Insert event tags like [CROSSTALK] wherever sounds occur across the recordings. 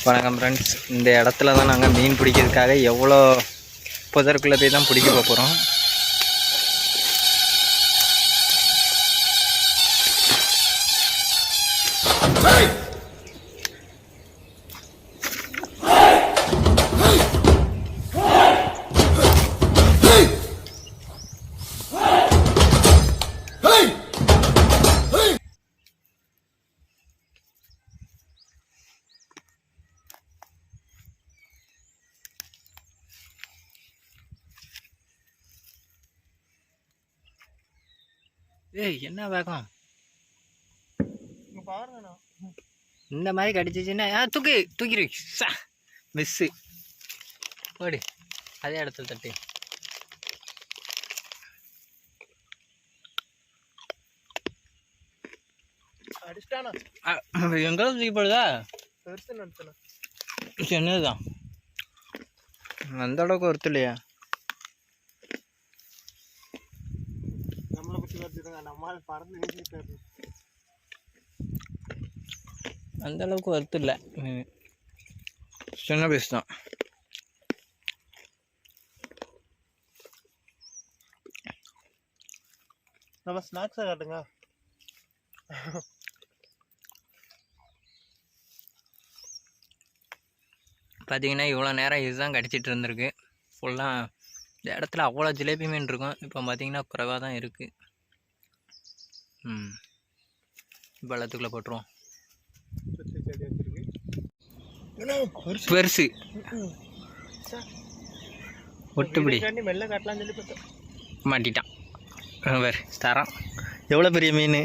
வணக்கம் ஃப்ரெண்ட்ஸ் இந்த இடத்துல தான் நாங்கள் மீன் பிடிக்கிறதுக்காக எவ்வளோ புதருக்குள்ளே போய் தான் பிடிக்க போகிறோம் ஏய் என்ன வேகம்? இந்த மாதிரி கடிச்சிச்சுன்னா ஆ தூக்கி தூக்கிடு. சா மிஸ்ஸு. ஓடு அதே இடத்துல தட்டு. அடிச்சிட்டானா எங்கே தூக்கி போடுதா? சின்னதுதான் அந்த அளவுக்கு ஒருத்தர் அந்த அளவுக்கு ஒருத்தர் இல்லை. சின்ன பீஸ் தான். நம்ம ஸ்நாக்ஸை காட்டுங்க. பார்த்தீங்கன்னா இவ்வளோ நேரம் இதுதான் கடிச்சிட்டு இருந்திருக்கு. ஃபுல்லாக இந்த இடத்துல அவ்வளோ ஜிலேபி மீன் இருக்கும். இப்போ பார்த்தீங்கன்னா குறைவாக தான் இருக்குது ம். இப்போ எல்லாத்துக்குள்ளே போட்டுருவோம். பெருசு? ஒட்டுப்பிடி மாட்டிட்டான். வேறு தரம். எவ்வளோ பெரிய மீன்?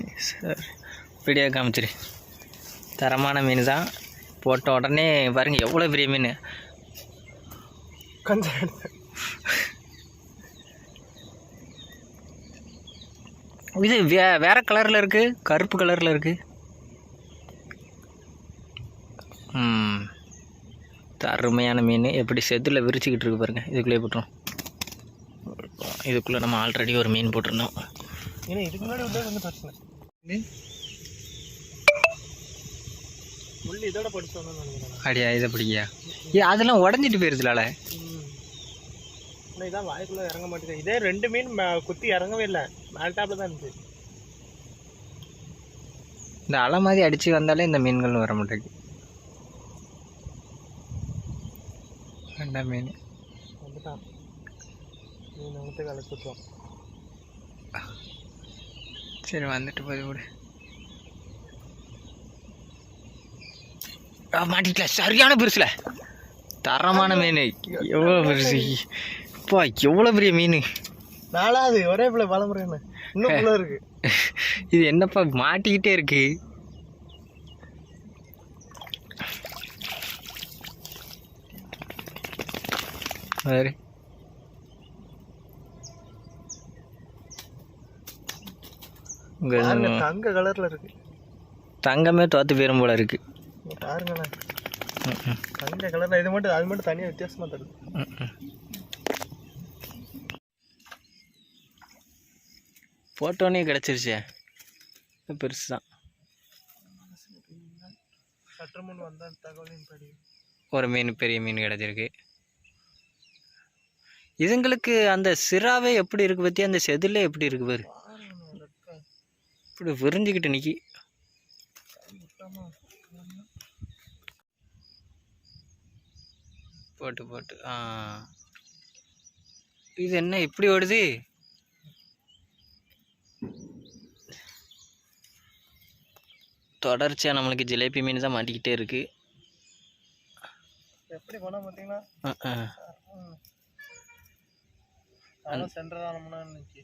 வீடியோ காமிச்சிரு. தரமான மீன் தான் போட்ட உடனே பாருங்க எவ்வளோ பெரிய மீன்? கொஞ்சம் இது வே வேற கலரில் இருக்குது கருப்பு கலரில் இருக்குது அருமையான மீன். எப்படி செத்துல விரிச்சுக்கிட்டு இருக்கு பாருங்க. இதுக்குள்ளே போட்டுரும். இதுக்குள்ளே நம்ம ஆல்ரெடி ஒரு மீன் போட்டிருந்தோம். ஏன்னா இதுக்கு முன்னாடி வந்து பிரச்சனை. அப்படியா இதை பிடிக்கியா? ஏ அதெல்லாம் உடஞ்சிட்டு போயிருதுலால. ஆனால் இதான் வாய்க்குள்ளே இறங்க மாட்டேங்குது. இதே ரெண்டு மீன் குத்தி இறங்கவே இல்லை. மேல் டாப்ல தான் இருந்துச்சு இந்த அலை மாதிரி அடித்து வந்தாலே இந்த மீன்கள் வர மாட்டேங்குது. ரெண்டாம் மீன். வந்துட்டான். மீன் வந்து கலச்சு விட்டுருவோம் சரி வந்துட்டு போய் விடு. மாட்டிக்கல சரியான பெருசுல. தரமான மீன். எவ்வளோ பெருசு. அப்பா எவ்வளோ பெரிய மீன்? நாலாவது ஒரே பிள்ளை பலமுறைன்னு. இன்னும் உள்ள இருக்கு. [LAUGHS] இது என்னப்பா மாட்டிக்கிட்டே இருக்கு. வேறு. தங்க கலர்ல இருக்கு. தங்கமே தோத்து போயிரும் போல இருக்கு. பாருங்களேன் தங்க கலர்ல இது மட்டும் அது மட்டும் தனியா வித்தியாசமா தருது ம், ம். போட்டோன்னே கிடச்சிருச்சே. பெருசு தான் ஒரு மீன் பெரிய மீன் கிடச்சிருக்கு. இதுங்களுக்கு அந்த சிராவே எப்படி இருக்கு பற்றி அந்த செதிலே எப்படி இருக்கு பாரு. இப்படி விரிஞ்சுக்கிட்டு முட்டமா போட்டு போட்டு ஆ. இது என்ன இப்படி ஓடுது? தொடர்ச்சியாக நம்மளுக்கு ஜிலேபி மீன் தான் மாட்டிக்கிட்டே இருக்கு. எப்படி போனா பாத்தீங்களா? அஹ், அஹ். நானும் சென்டர் ஆனோம்னா இருந்துச்சு.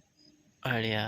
அப்படியா?